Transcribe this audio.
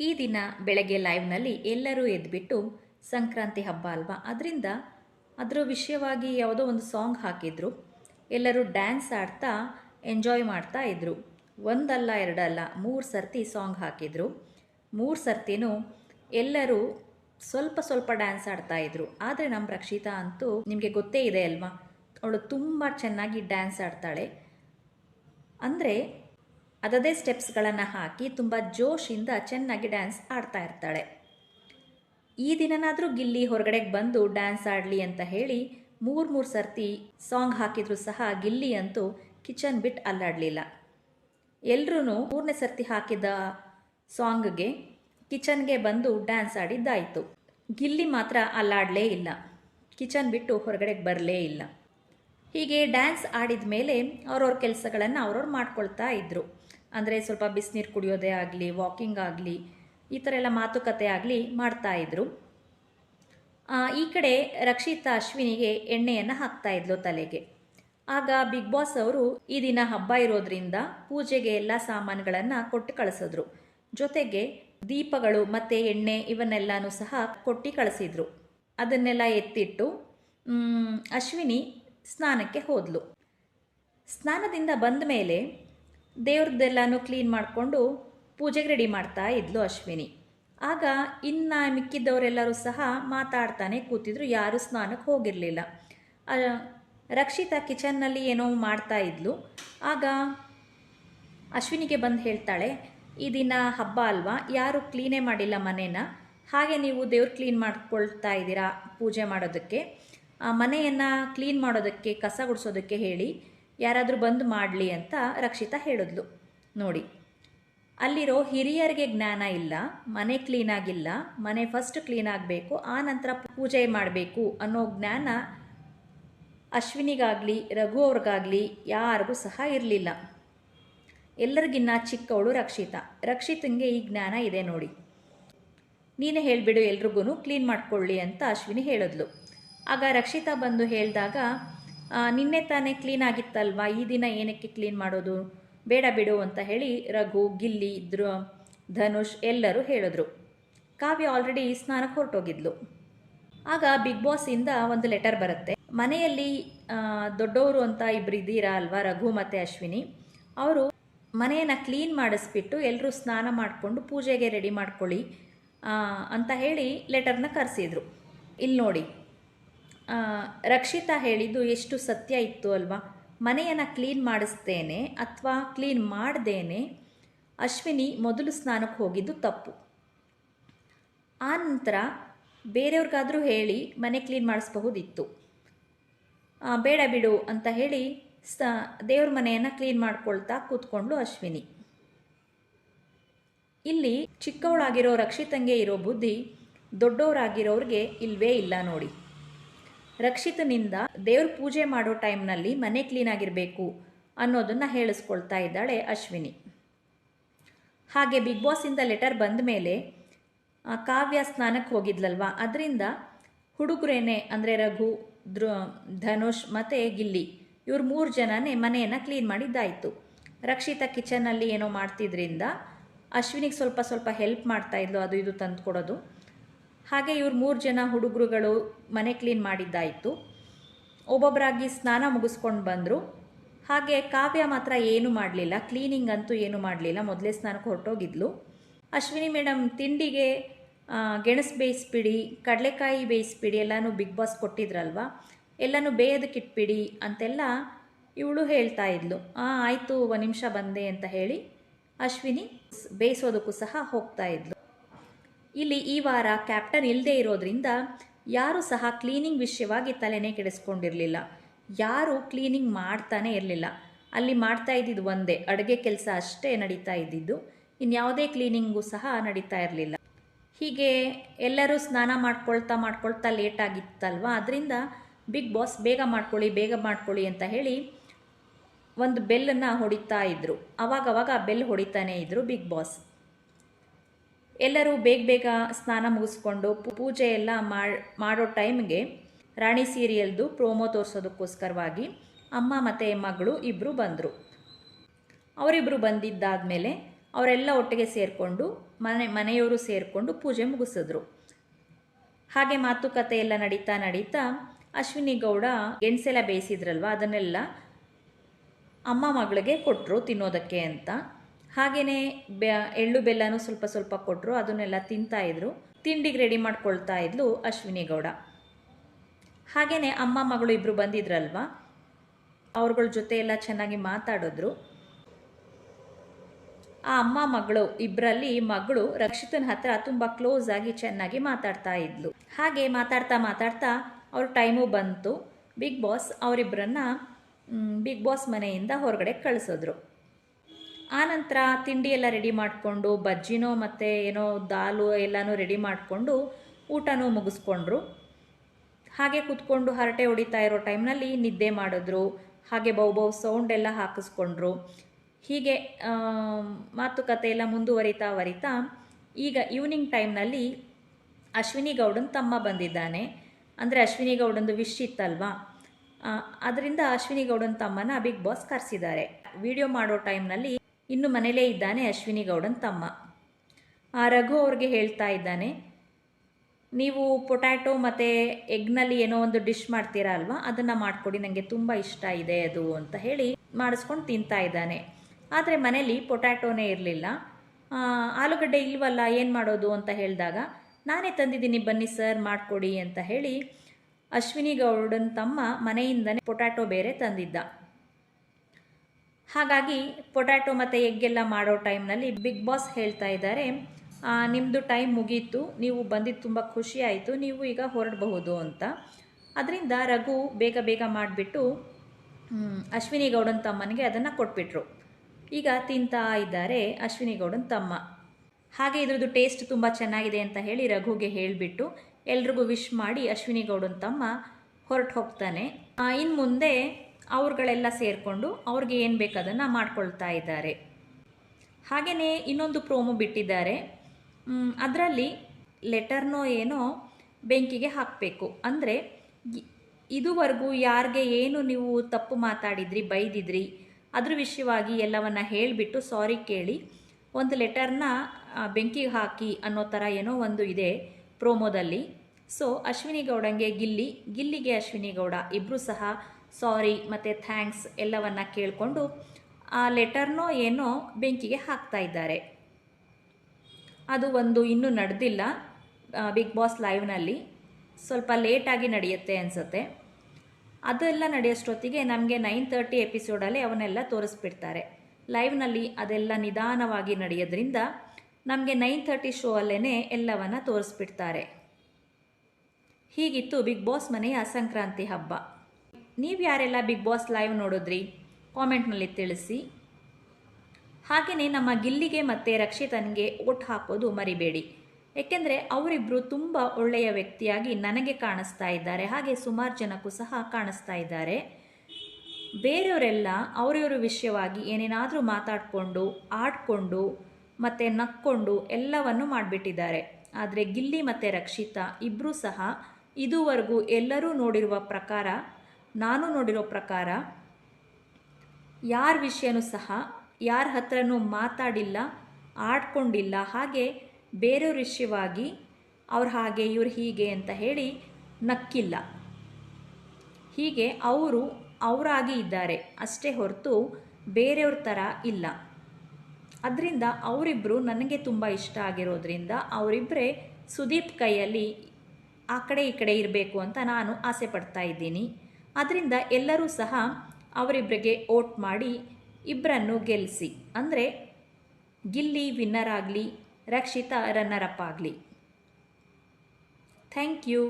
ಈ ದಿನ ಬೆಳಗ್ಗೆ ಲೈವ್ನಲ್ಲಿ ಎಲ್ಲರೂ ಎದ್ಬಿಟ್ಟು ಸಂಕ್ರಾಂತಿ ಹಬ್ಬ ಅಲ್ವಾ? ಅದರಿಂದ ಅದರ ವಿಷಯವಾಗಿ ಯಾವುದೋ ಒಂದು ಸಾಂಗ್ ಹಾಕಿದ್ರು. ಎಲ್ಲರೂ ಡ್ಯಾನ್ಸ್ ಆಡ್ತಾ ಎಂಜಾಯ್ ಮಾಡ್ತಾ ಇದ್ರು. ಒಂದಲ್ಲ, ಎರಡಲ್ಲ, ಮೂರು ಸರ್ತಿ ಸಾಂಗ್ ಹಾಕಿದ್ರು. ಮೂರು ಸರ್ತಿನೂ ಎಲ್ಲರೂ ಸ್ವಲ್ಪ ಸ್ವಲ್ಪ ಡ್ಯಾನ್ಸ್ ಆಡ್ತಾ ಇದ್ರು. ಆದರೆ ನಮ್ಮ ರಕ್ಷಿತಾ ಅಂತೂ ನಿಮಗೆ ಗೊತ್ತೇ ಇದೆ ಅಲ್ವಾ? ಅವಳು ತುಂಬ ಚೆನ್ನಾಗಿ ಡ್ಯಾನ್ಸ್ ಆಡ್ತಾಳೆ. ಅಂದರೆ ಅದದೇ ಸ್ಟೆಪ್ಸ್ಗಳನ್ನು ಹಾಕಿ ತುಂಬ ಜೋಶಿಂದ ಚೆನ್ನಾಗಿ ಡ್ಯಾನ್ಸ್ ಆಡ್ತಾ ಇರ್ತಾಳೆ. ಈ ದಿನನಾದರೂ ಗಿಲ್ಲಿ ಹೊರಗಡೆಗೆ ಬಂದು ಡ್ಯಾನ್ಸ್ ಆಡಲಿ ಅಂತ ಹೇಳಿ ಮೂರು ಮೂರು ಸರ್ತಿ ಸಾಂಗ್ ಹಾಕಿದರೂ ಸಹ ಗಿಲ್ಲಿ ಅಂತೂ ಕಿಚನ್ ಬಿಟ್ಟು ಅಲ್ಲಾಡಲಿಲ್ಲ. ಎಲ್ಲರೂ ಮೂರನೇ ಸರ್ತಿ ಹಾಕಿದ ಸಾಂಗ್ಗೆ ಕಿಚನ್ಗೆ ಬಂದು ಡ್ಯಾನ್ಸ್ ಆಡಿದ್ದಾಯಿತು. ಗಿಲ್ಲಿ ಮಾತ್ರ ಅಲ್ಲಾಡಲೇ ಇಲ್ಲ. ಕಿಚನ್ ಬಿಟ್ಟು ಹೊರಗಡೆಗೆ ಬರಲೇ ಇಲ್ಲ. ಹೀಗೆ ಡ್ಯಾನ್ಸ್ ಆಡಿದ ಮೇಲೆ ಅವ್ರವ್ರ ಕೆಲಸಗಳನ್ನು ಅವ್ರವ್ರು ಮಾಡ್ಕೊಳ್ತಾ ಇದ್ದರು ಅಂದರೆ ಸ್ವಲ್ಪ ಬಿಸಿನೀರು ಕುಡಿಯೋದೇ ಆಗಲಿ ವಾಕಿಂಗ್ ಆಗಲಿ, ಈ ಥರ ಎಲ್ಲ ಮಾತುಕತೆ ಆಗಲಿ ಮಾಡ್ತಾಯಿದ್ರು ಈ ಕಡೆ ರಕ್ಷಿತಾ ಅಶ್ವಿನಿಗೆ ಎಣ್ಣೆಯನ್ನು ಹಾಕ್ತಾ ಇದ್ಲು ತಲೆಗೆ. ಆಗ ಬಿಗ್ ಬಾಸ್ ಅವರು ಈ ದಿನ ಹಬ್ಬ ಇರೋದ್ರಿಂದ ಪೂಜೆಗೆ ಎಲ್ಲ ಸಾಮಾನುಗಳನ್ನು ಕೊಟ್ಟು ಕಳಿಸಿದ್ರು. ಜೊತೆಗೆ ದೀಪಗಳು ಮತ್ತು ಎಣ್ಣೆ ಇವನ್ನೆಲ್ಲನೂ ಸಹ ಕೊಟ್ಟು ಕಳಿಸಿದ್ರು. ಅದನ್ನೆಲ್ಲ ಎತ್ತಿಟ್ಟು ಅಶ್ವಿನಿ ಸ್ನಾನಕ್ಕೆ ಹೋದ್ಲು. ಸ್ನಾನದಿಂದ ಬಂದ ಮೇಲೆ ದೇವ್ರದ್ದೆಲ್ಲನೂ ಕ್ಲೀನ್ ಮಾಡಿಕೊಂಡು ಪೂಜೆಗೆ ರೆಡಿ ಮಾಡ್ತಾ ಇದ್ಲು ಅಶ್ವಿನಿ. ಆಗ ಇನ್ನು ಮಿಕ್ಕಿದ್ದವರೆಲ್ಲರೂ ಸಹ ಮಾತಾಡ್ತಾನೆ ಕೂತಿದ್ರು, ಯಾರೂ ಸ್ನಾನಕ್ಕೆ ಹೋಗಿರಲಿಲ್ಲ. ರಕ್ಷಿತಾ ಕಿಚನ್ನಲ್ಲಿ ಏನೋ ಮಾಡ್ತಾ ಇದ್ಲು. ಆಗ ಅಶ್ವಿನಿಗೆ ಬಂದು ಹೇಳ್ತಾಳೆ, ಈ ದಿನ ಹಬ್ಬ ಅಲ್ವಾ, ಯಾರು ಕ್ಲೀನೇ ಮಾಡಿಲ್ಲ ಮನೇನ? ಹಾಗೆ ನೀವು ದೇವ್ರು ಕ್ಲೀನ್ ಮಾಡ್ಕೊಳ್ತಾ ಇದ್ದೀರಾ ಪೂಜೆ ಮಾಡೋದಕ್ಕೆ? ಮನೆಯನ್ನು ಕ್ಲೀನ್ ಮಾಡೋದಕ್ಕೆ, ಕಸ ಗುಡಿಸೋದಕ್ಕೆ ಹೇಳಿ. ಯಾರಾದರೂ ಬಂದು ಮಾಡಲಿ ಅಂತ ರಕ್ಷಿತಾ ಹೇಳಿದ್ಲು. ನೋಡಿ, ಅಲ್ಲಿರೋ ಹಿರಿಯರಿಗೆ ಜ್ಞಾನ ಇಲ್ಲ, ಮನೆ ಕ್ಲೀನಾಗಿಲ್ಲ ಮನೆ ಫಸ್ಟ್ ಕ್ಲೀನ್ ಆಗಬೇಕು, ಆ ನಂತರ ಪೂಜೆ ಮಾಡಬೇಕು ಅನ್ನೋ ಜ್ಞಾನ ಅಶ್ವಿನಿಗಾಗಲಿ, ರಘು ಅವ್ರಿಗಾಗಲಿ ಯಾರಿಗೂ ಸಹ ಇರಲಿಲ್ಲ. ಎಲ್ಲರಿಗಿನ್ನ ಚಿಕ್ಕವಳು ರಕ್ಷಿತಾ. ರಕ್ಷಿತಂಗೆ ಈ ಜ್ಞಾನ ಇದೆ ನೋಡಿ. ನೀನೇ ಹೇಳಿಬಿಡು ಎಲ್ರಿಗೂ ಕ್ಲೀನ್ ಮಾಡಿಕೊಳ್ಳಿ ಅಂತ ಅಶ್ವಿನಿ ಹೇಳಿದ್ಲು. ಆಗ ರಕ್ಷಿತಾ ಬಂದು ಹೇಳಿದಾಗ ನಿನ್ನೆ ತಾನೇ ಕ್ಲೀನ್ ಆಗಿತ್ತಲ್ವಾ? ಈ ದಿನ ಏನಕ್ಕೆ ಕ್ಲೀನ್ ಮಾಡೋದು? ಬೇಡ ಬಿಡು ಅಂತ ಹೇಳಿ ರಘು, ಗಿಲ್ಲಿ ಧ್ರು ಧನುಷ್ ಎಲ್ಲರೂ ಹೇಳಿದ್ರು. ಕಾವ್ಯ ಆಲ್ರೆಡಿ ಸ್ನಾನಕ್ಕೆ ಹೊರಟೋಗಿದ್ಲು. ಆಗ ಬಿಗ್ ಬಾಸಿಂದ ಒಂದು ಲೆಟರ್ ಬರುತ್ತೆ. ಮನೆಯಲ್ಲಿ ದೊಡ್ಡವರು ಅಂತ ಇಬ್ಬರು ಇದ್ದೀರಾ ಅಲ್ವಾ? ರಘು ಮತ್ತು ಅಶ್ವಿನಿ. ಅವರು ಮನೆಯನ್ನು ಕ್ಲೀನ್ ಮಾಡಿಸ್ಬಿಟ್ಟು ಎಲ್ಲರೂ ಸ್ನಾನ ಮಾಡಿಕೊಂಡು ಪೂಜೆಗೆ ರೆಡಿ ಮಾಡ್ಕೊಳ್ಳಿ ಅಂತ ಹೇಳಿ ಲೆಟರ್ನ ಕರೆಸಿದ್ರು. ಇಲ್ಲಿ ನೋಡಿ ರಕ್ಷಿತಾ ಹೇಳಿದ್ದು ಎಷ್ಟು ಸತ್ಯ ಇತ್ತು ಅಲ್ವಾ? ಮನೆಯನ್ನು ಕ್ಲೀನ್ ಮಾಡಿಸ್ತೇನೆ ಅಥವಾ ಕ್ಲೀನ್ ಮಾಡ್ದೇನೆ? ಅಶ್ವಿನಿ ಮೊದಲು ಸ್ನಾನಕ್ಕೆ ಹೋಗಿದ್ದು ತಪ್ಪು. ಆ ನಂತರ ಬೇರೆಯವ್ರಿಗಾದರೂ ಹೇಳಿ ಮನೆ ಕ್ಲೀನ್ ಮಾಡಿಸ್ಬಹುದಿತ್ತು. ಬೇಡ ಬಿಡು ಅಂತ ಹೇಳಿ ಸ, ದೇವ್ರ ಮನೆಯನ್ನು ಕ್ಲೀನ್ ಮಾಡ್ಕೊಳ್ತಾ ಕೂತ್ಕೊಂಡ್ಲು ಅಶ್ವಿನಿ. ಇಲ್ಲಿ ಚಿಕ್ಕವಳಾಗಿರೋ ರಕ್ಷಿತಂಗೆ ಇರೋ ಬುದ್ಧಿ ದೊಡ್ಡವರಾಗಿರೋರಿಗೆ ಇಲ್ವೇ ಇಲ್ಲ ನೋಡಿ. ರಕ್ಷಿತನಿಂದ ದೇವ್ರ ಪೂಜೆ ಮಾಡೋ ಟೈಮ್ನಲ್ಲಿ ಮನೆ ಕ್ಲೀನ್ ಆಗಿರಬೇಕು ಅನ್ನೋದನ್ನು ಹೇಳಿಸ್ಕೊಳ್ತಾ ಇದ್ದಾಳೆ ಅಶ್ವಿನಿ. ಹಾಗೆ ಬಿಗ್ ಬಾಸಿಂದ ಲೆಟರ್ ಬಂದ ಮೇಲೆ ಕಾವ್ಯ ಸ್ನಾನಕ್ಕೆ ಹೋಗಿದ್ಲಲ್ವಾ? ಅದರಿಂದ ಹುಡುಗರೇನೆ ಅಂದರೆ ರಘು ದೃ ಧನುಷ್ ಮತ್ತು ಗಿಲ್ಲಿ, ಇವ್ರು ಮೂರು ಜನನೇ ಮನೆಯನ್ನು ಕ್ಲೀನ್ ಮಾಡಿದ್ದಾಯಿತು. ರಕ್ಷಿತ ಕಿಚನ್ನಲ್ಲಿ ಏನೋ ಮಾಡ್ತಿದ್ರಿಂದ ಅಶ್ವಿನಿಗೆ ಸ್ವಲ್ಪ ಸ್ವಲ್ಪ ಹೆಲ್ಪ್ ಮಾಡ್ತಾ ಇದ್ಲು, ಅದು ಇದು ತಂದು ಕೊಡೋದು ಹಾಗೆ ಇವ್ರು ಮೂರು ಜನ ಹುಡುಗರುಗಳು ಮನೆ ಕ್ಲೀನ್ ಮಾಡಿದ್ದಾಯಿತು. ಒಬ್ಬೊಬ್ಬರಾಗಿ ಸ್ನಾನ ಮುಗಿಸ್ಕೊಂಡು ಬಂದರು. ಹಾಗೆ ಕಾವ್ಯ ಮಾತ್ರ ಏನೂ ಮಾಡಲಿಲ್ಲ ಕ್ಲೀನಿಂಗ್ ಅಂತೂ ಏನೂ ಮಾಡಲಿಲ್ಲ, ಮೊದಲೇ ಸ್ನಾನಕ್ಕೆ ಹೊರಟೋಗಿದ್ಲು. ಅಶ್ವಿನಿ ಮೇಡಮ್ ತಿಂಡಿಗೆ ಗೆಣಸು ಬೇಯಿಸ್ಬಿಡಿ, ಕಡಲೆಕಾಯಿ ಬೇಯಿಸ್ಬಿಡಿ, ಎಲ್ಲನೂ ಬಿಗ್ ಬಾಸ್ ಕೊಟ್ಟಿದ್ರಲ್ವ? ಎಲ್ಲನೂ ಬೇಯೋದಕ್ಕಿಟ್ಬಿಡಿ ಅಂತೆಲ್ಲ ಇವಳು ಹೇಳ್ತಾ ಇದ್ಲು. ಆಯಿತು, ಒಂದು ನಿಮಿಷ ಬಂದೆ ಅಂತ ಹೇಳಿ ಅಶ್ವಿನಿ ಬೇಯಿಸೋದಕ್ಕೂ ಸಹ ಹೋಗ್ತಾ ಇದ್ಲು. ಇಲ್ಲಿ ಈ ವಾರ ಕ್ಯಾಪ್ಟನ್ ಇಲ್ಲದೆ ಇರೋದ್ರಿಂದ ಯಾರೂ ಸಹ ಕ್ಲೀನಿಂಗ್ ವಿಷಯವಾಗಿ ತಲೆನೇ ಕೆಡಿಸ್ಕೊಂಡಿರಲಿಲ್ಲ. ಯಾರೂ ಕ್ಲೀನಿಂಗ್ ಮಾಡ್ತಾನೆ ಇರಲಿಲ್ಲ. ಅಲ್ಲಿ ಮಾಡ್ತಾ ಇದ್ದಿದ್ದು ಒಂದೇ, ಅಡುಗೆ ಕೆಲಸ ಅಷ್ಟೇ ನಡೀತಾ ಇದ್ದಿದ್ದು ಇನ್ಯಾವುದೇ ಕ್ಲೀನಿಂಗು ಸಹ ನಡೀತಾ ಇರಲಿಲ್ಲ. ಹೀಗೆ ಎಲ್ಲರೂ ಸ್ನಾನ ಮಾಡ್ಕೊಳ್ತಾ ಮಾಡ್ಕೊಳ್ತಾ ಲೇಟ್ ಆಗಿತ್ತಲ್ವ? ಅದರಿಂದ ಬಿಗ್ ಬಾಸ್ ಬೇಗ ಮಾಡ್ಕೊಳ್ಳಿ ಬೇಗ ಮಾಡ್ಕೊಳ್ಳಿ ಅಂತ ಹೇಳಿ ಒಂದು ಬೆಲ್ಲನ್ನು ಹೊಡಿತಾ ಇದ್ದರು ಅವಾಗವಾಗ ಬೆಲ್ ಹೊಡಿತಾನೇ ಇದ್ದರು ಬಿಗ್ ಬಾಸ್ ಎಲ್ಲರೂ ಬೇಗ ಬೇಗ ಸ್ನಾನ ಮುಗಿಸ್ಕೊಂಡು ಪೂಜೆ ಎಲ್ಲ ಮಾಡ್- ಮಾಡೋ ಟೈಮ್ಗೆ ರಾಣಿ ಸೀರಿಯಲ್ದು ಪ್ರೋಮೋ ತೋರಿಸೋದಕ್ಕೋಸ್ಕರವಾಗಿ ಅಮ್ಮ ಮತ್ತು ಮಗಳು ಇಬ್ಬರು ಬಂದರು. ಅವರಿಬ್ಬರು ಬಂದಿದ್ದಾದಮೇಲೆ ಅವರೆಲ್ಲ ಒಟ್ಟಿಗೆ ಸೇರಿಕೊಂಡು, ಮನೆ, ಮನೆಯವರು ಸೇರಿಕೊಂಡು ಪೂಜೆ ಮುಗಿಸಿದ್ರು. ಹಾಗೆ ಮಾತುಕತೆ ಎಲ್ಲ ನಡೀತಾ ನಡೀತಾ ಅಶ್ವಿನಿ ಗೌಡ ಗೆಣಸೆಲ್ಲ ಬೇಯಿಸಿದ್ರಲ್ವ, ಅದನ್ನೆಲ್ಲ ಅಮ್ಮ ಮಗಳಿಗೆ ಕೊಟ್ಟರು ತಿನ್ನೋದಕ್ಕೆ ಅಂತ. ಹಾಗೆಯೇ ಬೆ, ಎಳ್ಳು ಬೆಲ್ಲನೂ ಸ್ವಲ್ಪ ಸ್ವಲ್ಪ ಕೊಟ್ಟರು ಅದನ್ನೆಲ್ಲ ತಿಂತಾ ಇದ್ರು. ತಿಂಡಿಗೆ ರೆಡಿ ಮಾಡ್ಕೊಳ್ತಾ ಇದ್ಲು ಅಶ್ವಿನಿ ಗೌಡ ಹಾಗೆಯೇ ಅಮ್ಮ ಮಗಳು ಇಬ್ಬರು ಬಂದಿದ್ರಲ್ವ? ಅವ್ರಗಳ ಜೊತೆ ಎಲ್ಲ ಚೆನ್ನಾಗಿ ಮಾತಾಡಿದ್ರು. ಆ ಅಮ್ಮ ಮಗಳು ಇಬ್ಬರಲ್ಲಿ ಮಗಳು ರಕ್ಷಿತನ ಹತ್ರ ತುಂಬ ಕ್ಲೋಸ್ ಆಗಿ ಚೆನ್ನಾಗಿ ಮಾತಾಡ್ತಾ ಇದ್ಲು. ಹಾಗೆ ಮಾತಾಡ್ತಾ ಮಾತಾಡ್ತಾ ಅವ್ರ ಟೈಮು ಬಂತು. ಬಿಗ್ ಬಾಸ್ ಅವರಿಬ್ಬರನ್ನ ಬಿಗ್ ಬಾಸ್ ಮನೆಯಿಂದ ಹೊರಗಡೆ ಕಳಿಸಿದ್ರು. ಆನಂತರ ತಿಂಡಿ ಎಲ್ಲ ರೆಡಿ ಮಾಡಿಕೊಂಡು, ಬಜ್ಜಿನೋ ಮತ್ತು ಏನೋ ದಾಲು ಎಲ್ಲನೂ ರೆಡಿ ಮಾಡಿಕೊಂಡು ಊಟನೂ ಮುಗಿಸ್ಕೊಂಡ್ರು. ಹಾಗೆ ಕೂತ್ಕೊಂಡು ಹರಟೆ ಹೊಡಿತಾ ಇರೋ ಟೈಮ್ನಲ್ಲಿ ನಿದ್ದೆ ಮಾಡಿದ್ರು. ಹಾಗೆ ಬೌ ಸೌಂಡ್ ಎಲ್ಲ ಹಾಕಿಸ್ಕೊಂಡ್ರು. ಹೀಗೆ ಮಾತುಕತೆ ಎಲ್ಲ ಮುಂದುವರಿತಾ ವರಿತಾ ಈಗ ಈವ್ನಿಂಗ್ ಟೈಮ್ನಲ್ಲಿ ಅಶ್ವಿನಿ ಗೌಡನ್ ತಮ್ಮ ಬಂದಿದ್ದಾನೆ. ಅಂದರೆ ಅಶ್ವಿನಿ ಗೌಡಂದು ವಿಶ್ ಇತ್ತಲ್ವಾ? ಅದರಿಂದ ಅಶ್ವಿನಿ ಗೌಡನ್ ತಮ್ಮನ ಬಿಗ್ ಬಾಸ್ ಕರೆಸಿದ್ದಾರೆ. ವಿಡಿಯೋ ಮಾಡೋ ಟೈಮ್ನಲ್ಲಿ ಇನ್ನು ಮನೇಲೇ ಇದ್ದಾನೆ ಅಶ್ವಿನಿ ಗೌಡನ್ ತಮ್ಮ. ಆ ರಘು ಅವ್ರಿಗೆ ಹೇಳ್ತಾ ಇದ್ದಾನೆ, ನೀವು ಪೊಟ್ಯಾಟೊ ಮತ್ತು ಎಗ್ನಲ್ಲಿ ಏನೋ ಒಂದು ಡಿಶ್ ಮಾಡ್ತೀರಾ ಅಲ್ವಾ? ಅದನ್ನು ಮಾಡಿಕೊಡಿ ನನಗೆ ತುಂಬ ಇಷ್ಟ ಇದೆ ಅದು, ಅಂತ ಹೇಳಿ ಮಾಡಿಸ್ಕೊಂಡು ತಿಂತಾ ಇದ್ದಾನೆ. ಆದರೆ ಮನೇಲಿ ಪೊಟ್ಯಾಟೋನೇ ಇರಲಿಲ್ಲ. ಆಲೂಗಡ್ಡೆ ಇಲ್ವಲ್ಲ, ಏನು ಮಾಡೋದು? ಅಂತ ಹೇಳಿದಾಗ, ನಾನೇ ತಂದಿದ್ದೀನಿ, ಬನ್ನಿ ಸರ್, ಮಾಡಿಕೊಡಿ, ಅಂತ ಹೇಳಿ ಅಶ್ವಿನಿ ಗೌಡನ್ ತಮ್ಮ ಮನೆಯಿಂದನೇ ಪೊಟ್ಯಾಟೊ ಬೇರೆ ತಂದಿದ್ದ. ಹಾಗಾಗಿ ಪೊಟ್ಯಾಟೊ ಮತ್ತು ಎಗ್ಗೆಲ್ಲ ಮಾಡೋ ಟೈಮ್ನಲ್ಲಿ ಬಿಗ್ ಬಾಸ್ ಹೇಳ್ತಾ ಇದ್ದಾರೆ. ನಿಮ್ಮದು ಟೈಮ್ ಮುಗೀತು, ನೀವು ಬಂದಿದ್ದು ತುಂಬ ಖುಷಿ ಆಯಿತು, ನೀವು ಈಗ ಹೊರಡಬಹುದು ಅಂತ. ಅದರಿಂದ ರಘು ಬೇಗ ಬೇಗ ಮಾಡಿಬಿಟ್ಟು ಅಶ್ವಿನಿ ಗೌಡನ್ ತಮ್ಮನಿಗೆ ಅದನ್ನು ಕೊಟ್ಬಿಟ್ರು. ಈಗ ತಿಂತಾ ಇದ್ದಾರೆ ಅಶ್ವಿನಿ ಗೌಡನ್ ತಮ್ಮ. ಹಾಗೆ ಇದ್ರದ್ದು ಟೇಸ್ಟ್ ತುಂಬ ಚೆನ್ನಾಗಿದೆ ಅಂತ ಹೇಳಿ ರಘುಗೆ ಹೇಳಿಬಿಟ್ಟು ಎಲ್ರಿಗೂ ವಿಶ್ ಮಾಡಿ ಅಶ್ವಿನಿ ಗೌಡನ್ ತಮ್ಮ ಹೊರಟು ಹೋಗ್ತಾನೆ ಇನ್ನು ಮುಂದೆ ಅವ್ರುಗಳೆಲ್ಲ ಸೇರಿಕೊಂಡು ಅವ್ರಿಗೆ ಏನು ಬೇಕು ಅದನ್ನು ಮಾಡ್ಕೊಳ್ತಾ ಇದ್ದಾರೆ. ಹಾಗೆಯೇ ಇನ್ನೊಂದು ಪ್ರೋಮೋ ಬಿಟ್ಟಿದ್ದಾರೆ. ಅದರಲ್ಲಿ ಲೆಟರ್ನೋ ಏನೋ ಬೆಂಕಿಗೆ ಹಾಕಬೇಕು. ಅಂದರೆ ಇದುವರೆಗೂ ಯಾರಿಗೆ ಏನು ನೀವು ತಪ್ಪು ಮಾತಾಡಿದ್ರಿ, ಬೈದಿದ್ರಿ, ಅದ್ರ ವಿಷಯವಾಗಿ ಎಲ್ಲವನ್ನು ಹೇಳಿಬಿಟ್ಟು ಸಾರಿ ಕೇಳಿ ಒಂದು ಲೆಟರ್ನ ಬೆಂಕಿಗೆ ಹಾಕಿ ಅನ್ನೋ ಥರ ಏನೋ ಒಂದು ಇದೆ ಪ್ರೋಮೋದಲ್ಲಿ ಸೊ ಅಶ್ವಿನಿ ಗೌಡಂಗೆ ಗಿಲ್ಲಿ, ಗಿಲ್ಲಿಗೆ ಅಶ್ವಿನಿ ಗೌಡ ಇಬ್ಬರು ಸಹ ಸಾರಿ ಮತ್ತು ಥ್ಯಾಂಕ್ಸ್ ಎಲ್ಲವನ್ನು ಕೇಳಿಕೊಂಡು ಆ ಲೆಟರ್ನೋ ಏನೋ ಬೆಂಕಿಗೆ ಹಾಕ್ತಾ ಇದ್ದಾರೆ. ಅದು ಒಂದು ಇನ್ನೂ ನಡೆದಿಲ್ಲ. ಬಿಗ್ ಬಾಸ್ ಲೈವ್ನಲ್ಲಿ ಸ್ವಲ್ಪ ಲೇಟಾಗಿ ನಡೆಯುತ್ತೆ ಅನಿಸುತ್ತೆ. ಅದೆಲ್ಲ ನಡೆಯೋಷ್ಟೊತ್ತಿಗೆ ನಮಗೆ ನೈನ್ ತರ್ಟಿ ಎಪಿಸೋಡಲ್ಲಿ ಅವನ್ನೆಲ್ಲ ತೋರಿಸ್ಬಿಡ್ತಾರೆ. ಲೈವ್ನಲ್ಲಿ ಅದೆಲ್ಲ ನಿಧಾನವಾಗಿ ನಡೆಯೋದ್ರಿಂದ ನಮಗೆ ನೈನ್ ತರ್ಟಿ ಶೋ ಅಲ್ಲೇ ಎಲ್ಲವನ್ನು ತೋರಿಸ್ಬಿಡ್ತಾರೆ. ಹೀಗಿತ್ತು ಬಿಗ್ ಬಾಸ್ ಮನೆಯ ಸಂಕ್ರಾಂತಿ ಹಬ್ಬ. ನೀವು ಯಾರೆಲ್ಲ ಬಿಗ್ ಬಾಸ್ ಲೈವ್ ನೋಡಿದ್ರಿ? ಕಾಮೆಂಟ್ನಲ್ಲಿ ತಿಳಿಸಿ. ಹಾಗೆಯೇ ನಮ್ಮ ಗಿಲ್ಲಿಗೆ ಮತ್ತು ರಕ್ಷಿತನಿಗೆ ಓಟ್ ಹಾಕೋದು ಮರಿಬೇಡಿ. ಏಕೆಂದರೆ ಅವರಿಬ್ಬರು ತುಂಬ ಒಳ್ಳೆಯ ವ್ಯಕ್ತಿಯಾಗಿ ನನಗೆ ಕಾಣಿಸ್ತಾ ಇದ್ದಾರೆ. ಹಾಗೆ ಸುಮಾರು ಜನಕ್ಕೂ ಸಹ ಕಾಣಿಸ್ತಾ ಇದ್ದಾರೆ. ಬೇರೆಯವರೆಲ್ಲ ಅವರವರ ವಿಷಯವಾಗಿ ಏನೇನಾದರೂ ಮಾತಾಡಿಕೊಂಡು, ಆಡ್ಕೊಂಡು, ಮತ್ತು ನಕ್ಕೊಂಡು ಎಲ್ಲವನ್ನು ಮಾಡಿಬಿಟ್ಟಿದ್ದಾರೆ. ಆದರೆ ಗಿಲ್ಲಿ ಮತ್ತು ರಕ್ಷಿತಾ ಇಬ್ಬರೂ ಸಹ ಇದುವರೆಗೂ ಎಲ್ಲರೂ ನೋಡಿರುವ ಪ್ರಕಾರ ನಾನು ನೋಡಿರೋ ಪ್ರಕಾರ ಯಾರ ವಿಷಯನೂ ಸಹ, ಯಾರ ಹತ್ರನೂ ಮಾತಾಡಿಲ್ಲ, ಆಡ್ಕೊಂಡಿಲ್ಲ, ಹಾಗೆ ಬೇರೆಯವ್ರ ವಿಷಯವಾಗಿ ಅವ್ರು ಹಾಗೆ, ಇವ್ರು ಹೀಗೆ ಅಂತ ಹೇಳಿ ನಕ್ಕಿಲ್ಲ. ಹೀಗೆ ಅವರು ಅವರಾಗಿ ಇದ್ದಾರೆ. ಅಷ್ಟೇ ಹೊರತು ಬೇರೆಯವ್ರ ಥರ ಇಲ್ಲ. ಅದರಿಂದ ಅವರಿಬ್ಬರು ನನಗೆ ತುಂಬ ಇಷ್ಟ ಆಗಿರೋದ್ರಿಂದ ಅವರಿಬ್ಬರೇ ಸುದೀಪ್ ಕೈಯಲ್ಲಿ ಆ ಕಡೆ ಈ ಕಡೆ ಇರಬೇಕು ಅಂತ ನಾನು ಆಸೆ ಪಡ್ತಾ ಇದ್ದೀನಿ. ಅದರಿಂದ ಎಲ್ಲರೂ ಸಹ ಅವರಿಬ್ಬರಿಗೆ ಓಟ್ ಮಾಡಿ ಇಬ್ಬರನ್ನು ಗೆಲ್ಲಿಸಿ ಅಂದರೆ ಗಿಲ್ಲಿ ವಿನ್ನರ್ ಆಗಲಿ, ರಕ್ಷಿತಾ ರನ್ನರ್ ಅಪ್ ಆಗಲಿ. Thank you.